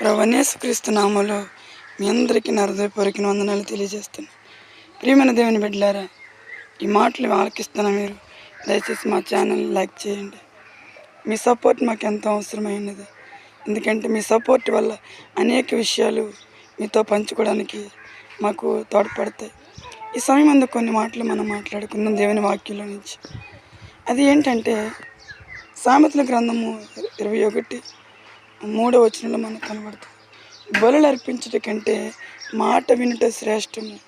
ప్రవణేశ్వక్రీస్తు నామలో మీ అందరికీ నా హృదయపూర్వక వందనాలు తెలియజేస్తున్నాను. ప్రియమైన దేవుని బిడ్డలారా ఈ మాటలు ఆలకిస్తున్న మీరు దయచేసి మా ఛానల్ లైక్ చేయండి. మీ సపోర్ట్ మాకు ఎంతో అవసరమైనది. ఎందుకంటే మీ సపోర్ట్ వల్ల అనేక విషయాలు మీతో పంచుకోవడానికి మాకు తోడ్పడతాయి. ఈ సమయం అందు కొన్ని మాటలు మనం మాట్లాడుకుందాం దేవుని వాక్యంలో నుంచి. అది ఏంటంటే సామెతల గ్రంథము ఇరవై ఒకటి మూడో వచనంలో మనకు కనబడుతుంది. బలులు అర్పించట కంటే మాట వినుట శ్రేష్టము.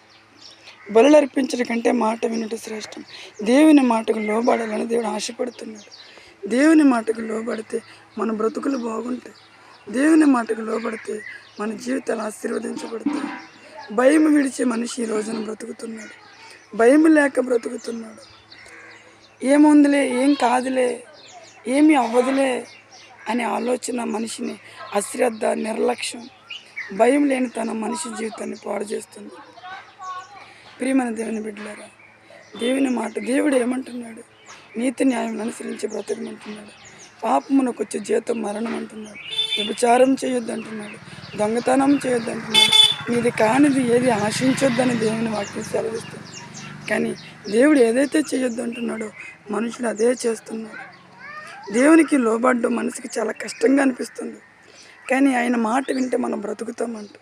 బలులు అర్పించట కంటే మాట వినుట శ్రేష్టం దేవుని మాటకు లోబడాలని దేవుడు ఆశపడుతున్నాడు. దేవుని మాటకు లోబడితే మన బ్రతుకులు బాగుంటాయి. దేవుని మాటకు లోబడితే మన జీవితాలు ఆశీర్వదించబడతాయి. భయం విడిచే మనిషి ఈ రోజున బ్రతుకుతున్నాడు. భయం లేక బ్రతుకుతున్నాడు. ఏముందిలే ఏం కాదులే ఏమీ అవ్వదులే అనే ఆలోచన మనిషిని అశ్రద్ధ నిర్లక్ష్యం భయం లేని తన మనిషి జీవితాన్ని పాడు చేస్తుంది. ప్రియమైన దేవుని బిడ్డలారా దేవుని మాట దేవుడు ఏమంటున్నాడు? నీతి న్యాయం అనుసరించి బ్రతకమంటున్నాడు. పాపమునకు వచ్చే జీతం మరణం అంటున్నాడు. వ్యభిచారం చేయొద్దు అంటున్నాడు దొంగతనం చేయొద్దు అంటున్నాడు నీది కానిది ఏది ఆశించొద్దని దేవుని వాక్యం సెలవిస్తుంది. కానీ దేవుడు ఏదైతే చేయొద్దు అంటున్నాడో మనుషులు అదే చేస్తున్నాడు. దేవునికి లోబడ్డం మనసుకి చాలా కష్టంగా అనిపిస్తుంది. కానీ ఆయన మాట వింటే మనం బ్రతుకుతాం అంట.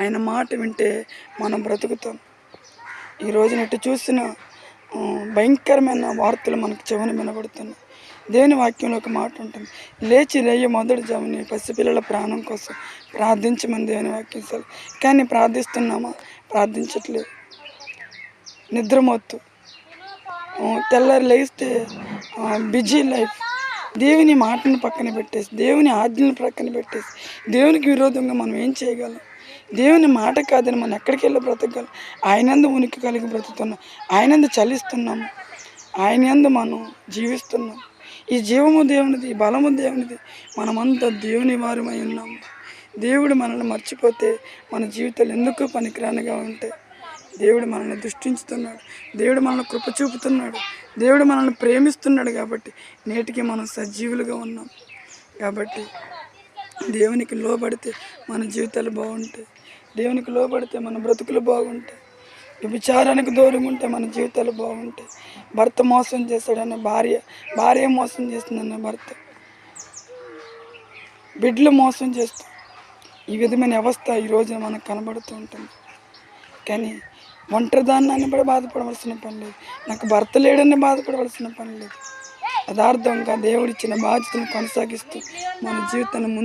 ఆయన మాట వింటే మనం బ్రతుకుతాం. ఈ నెట్టు చూసిన భయంకరమైన వార్తలు మనకు చెవుని వినబడుతున్నాయి. దేవుని వాక్యంలో ఒక మాట ఉంటుంది. లేచి రేయ మొదటి జముని పసిపిల్లల ప్రాణం కోసం ప్రార్థించమని దేవుని వాక్యం సెలవు. కానీ ప్రార్థిస్తున్నామా? ప్రార్థించట్లేదు. నిద్రమొత్తు తెల్లారి లేస్తే బిజీ లైఫ్. దేవుని మాటను పక్కన పెట్టేసి దేవుని ఆజ్ఞలను పక్కన పెట్టేసి దేవునికి విరోధంగా మనం ఏం చేయగలం? దేవుని మాట కాదని మనం ఎక్కడికి వెళ్ళి బ్రతకగలం? ఆయనందు ఉనికి కలిగి బ్రతుకుతున్నాం. ఆయనందు చలిస్తున్నాము ఆయనందు మనం జీవిస్తున్నాం. ఈ జీవము దేవునిది ఈ బలము దేవునిది. మనమంతా దేవుని వారమై ఉన్నాము దేవుడు మనల్ని మర్చిపోతే మన జీవితాలు ఎందుకు పనికిరానిగా ఉంటాయి? దేవుడు మనల్ని దృష్టించుతున్నాడు. దేవుడు మనల్ని కృప చూపుతున్నాడు. దేవుడు మనల్ని ప్రేమిస్తున్నాడు కాబట్టి నేటికి మనం సజీవులుగా ఉన్నాం. కాబట్టి దేవునికి లోబడితే మన జీవితాలు బాగుంటాయి. దేవునికి లోబడితే మన బ్రతుకులు బాగుంటాయి. విచారానికి దూరం ఉంటే మన జీవితాలు బాగుంటాయి. భర్త మోసం చేస్తాడన్న భార్య భార్య మోసం చేస్తుందన్న భర్త. బిడ్డలు మోసం చేస్తాం ఈ విధమైన వ్యవస్థ ఈరోజు మనకు కనబడుతూ ఉంటుంది. కానీ ఒంటరిదాన్ని అని కూడా బాధపడవలసిన పని లేదు. నాకు భర్త లేడని బాధపడవలసిన పని లేదు. యథార్థంగా దేవుడిచ్చిన బాధ్యతను కొనసాగిస్తూ మన జీవితాన్ని ముందు